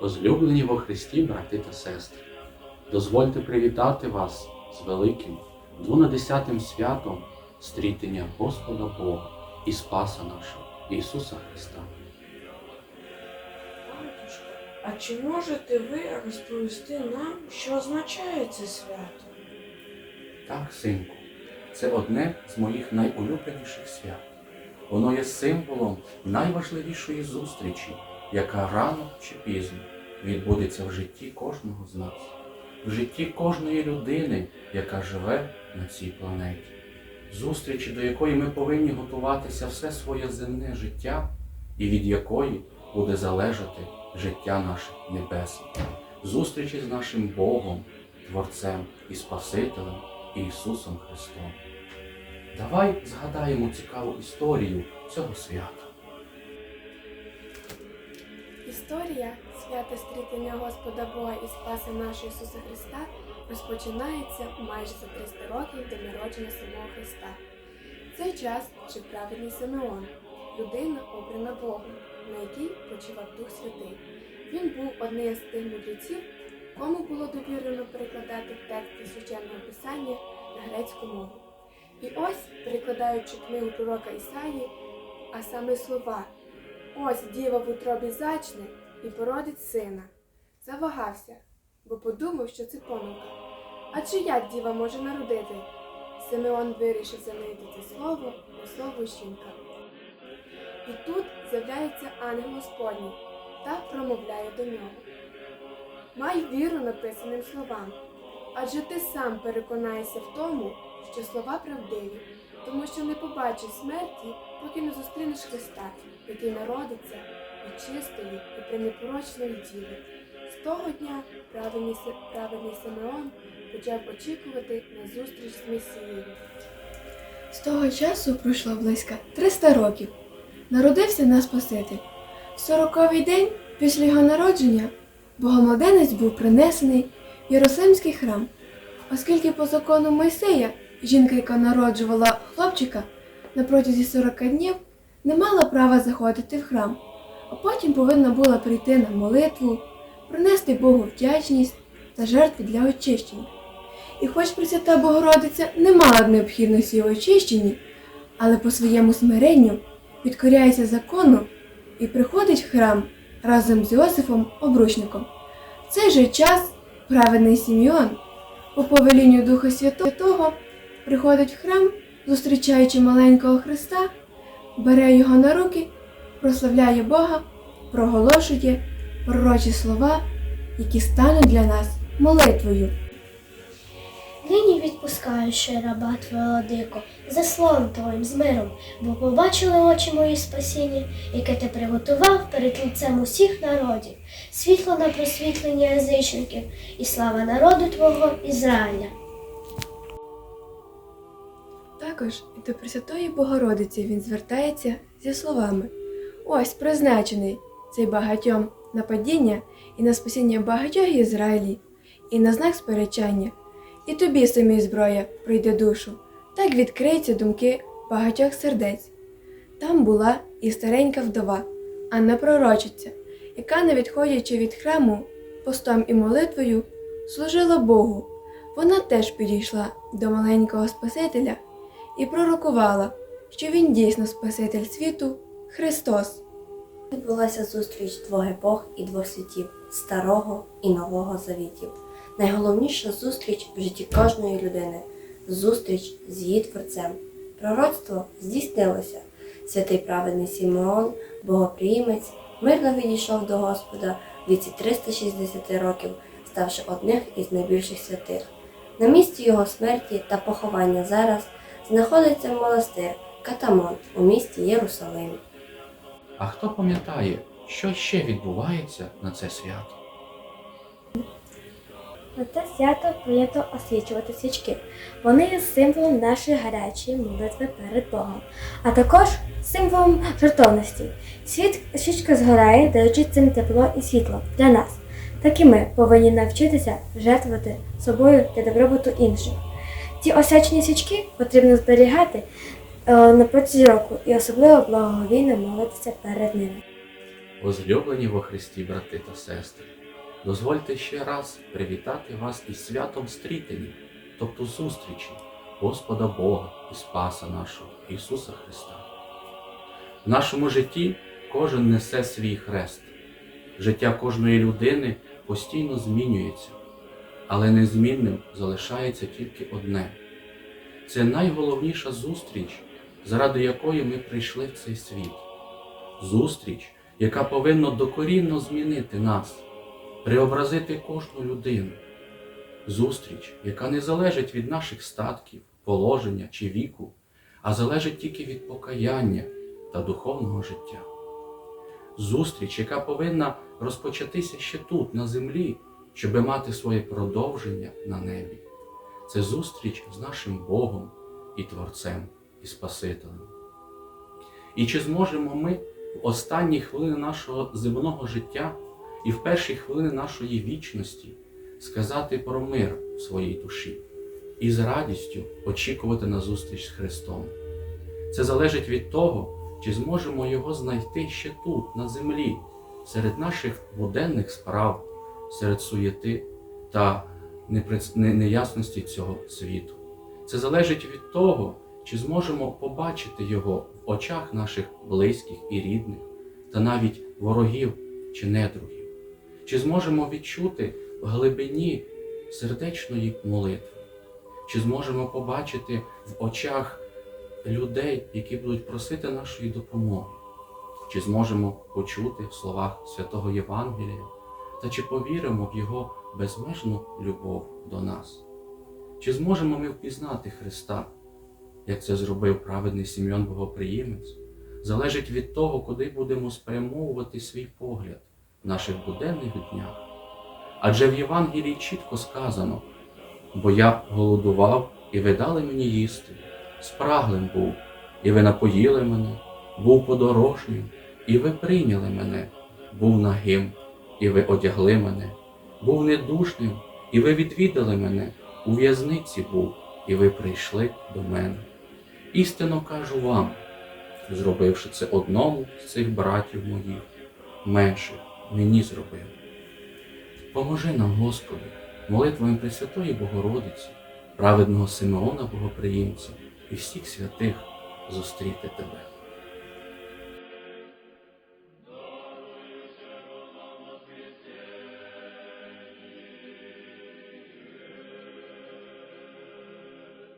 Возлюблені во Христі, брати та сестри, дозвольте привітати вас з великим двонадесятим святом стрітення Господа Бога і Спаса нашого Ісуса Христа. А чи можете ви розповісти нам, що означає це свято? Так, синку, це одне з моїх найулюбленіших свят. Воно є символом найважливішої зустрічі, яка рано чи пізно відбудеться в житті кожного з нас, в житті кожної людини, яка живе на цій планеті. Зустрічі, до якої ми повинні готуватися все своє земне життя, і від якої буде залежати життя наше небесне. Зустрічі з нашим Богом, Творцем і Спасителем Ісусом Христом. Давай згадаємо цікаву історію цього свята. Історія свята стрітення Господа Бога і Спаса нашого Ісуса Христа розпочинається майже за 300 років до народження самого Христа. Цей час жив праведний Симеон, людина обрана Богом, на якій почивав Дух Святий. Він був одним з тих мудреців, кому було довірено перекладати тексти священного писання на грецьку мову. І ось, перекладаючи книгу пророка Ісаї, а саме слова Ось діва в утробі зачне і породить сина. Завагався, бо подумав, що це помилка. Адже як діва може народити? Симеон вирішив замінити це слово на слово жінка. І тут з'являється ангел Господній та промовляє до нього. Май віру написаним словам, адже ти сам переконаєшся в тому, що слова правдиві, тому що не побачиш смерті, поки не зустрінеш Христа, який народиться від чистої і пренепорочної діви. З того дня праведний, праведний Симеон почав очікувати на зустріч з Месією. З того часу пройшло близько 300 років. Народився наш Спаситель. В сороковий день після його народження Богомладенець був принесений в Єрусалимський храм, оскільки по закону Мойсея жінка, яка народжувала хлопчика на протязі 40 днів, не мала права заходити в храм, а потім повинна була прийти на молитву, принести Богу вдячність та жертви для очищення. І хоч Пресвята Богородиця не мала необхідності у очищенні, але по своєму смиренню підкоряється закону і приходить в храм разом з Йосифом Обручником. В цей же час праведний Сім'йон по повелінню Духа Святого приходить в храм, зустрічаючи маленького Христа, бере його на руки, прославляє Бога, проголошує пророчі слова, які стануть для нас молитвою. Нині відпускаю ще раба Твого владико, за словом Твоїм з миром, бо побачили очі мої спасіння, яке ти приготував перед лицем усіх народів, світло на просвітлення язичників і слава народу Твого Ізраїля. Також і до Пресвятої Богородиці він звертається зі словами: Ось призначений цей багатьом на падіння і на спасіння багатьох Ізраїлі, і на знак сперечання, і тобі самі зброя прийде душу, так відкриються думки багатьох сердець. Там була і старенька вдова, Анна Пророчиця, яка, не відходячи від храму, постом і молитвою, служила Богу. Вона теж підійшла до маленького Спасителя і пророкувала, що він дійсно Спаситель світу Христос. Відбулася зустріч двох епох і двох світів старого і нового завітів. Найголовніша зустріч в житті кожної людини зустріч з її творцем. Пророцтво здійснилося. Святий праведний Сімеон, богоприємець, мирно відійшов до Господа в віці 360 років, ставши одним із найбільших святих. На місці його смерті та поховання зараз знаходиться монастир Катамон у місті Єрусалим. А хто пам'ятає, що ще відбувається на це свято? На те свято прийнято освічувати свічки. Вони є символом нашої гарячої молитви перед Богом, а також символом жертовності. Світ свічка згорає, даючи цим тепло і світло для нас. Так і ми повинні навчитися жертвувати собою для добробуту інших. Ці осячні свічки потрібно зберігати е, на протязі року і особливо благоговійно молитися перед ними. Возлюблені во Христі, брати та сестри, дозвольте ще раз привітати вас із святом стрітені, тобто зустрічі Господа Бога і Спаса нашого Ісуса Христа. В нашому житті кожен несе свій хрест. Життя кожної людини постійно змінюється, але незмінним залишається тільки одне. Це найголовніша зустріч, заради якої ми прийшли в цей світ. Зустріч, яка повинна докорінно змінити нас, преобразити кожну людину. Зустріч, яка не залежить від наших статків, положення чи віку, а залежить тільки від покаяння та духовного життя. Зустріч, яка повинна розпочатися ще тут, на землі, щоби мати своє продовження на небі. Це зустріч з нашим Богом і Творцем і Спасителем. І чи зможемо ми в останні хвилини нашого земного життя і в перші хвилини нашої вічності сказати про мир в своїй душі і з радістю очікувати на зустріч з Христом? Це залежить від того, чи зможемо його знайти ще тут, на землі, серед наших буденних справ, серед суєти та неясності цього світу. Це залежить від того, чи зможемо побачити його в очах наших близьких і рідних, та навіть ворогів чи недругів, чи зможемо відчути в глибині сердечної молитви, чи зможемо побачити в очах людей, які будуть просити нашої допомоги, чи зможемо почути в словах святого Євангелія, та чи повіримо в Його безмежну любов до нас? Чи зможемо ми впізнати Христа, як це зробив праведний Сім'ян Богоприємець, залежить від того, куди будемо спрямовувати свій погляд в наших буденних днях. Адже в Євангелії чітко сказано, бо я голодував, і ви дали мені їсти, спраглим був, і ви напоїли мене, був подорожнім, і ви прийняли мене, був нагим, і ви одягли мене, був недушним, і ви відвідали мене, у в'язниці був, і ви прийшли до мене. Істинно кажу вам, зробивши це одному з цих братів моїх, менше мені зробив. Поможи нам, Господи, молитвами Пресвятої Богородиці, праведного Симеона Богоприємця і всіх святих зустріти Тебе.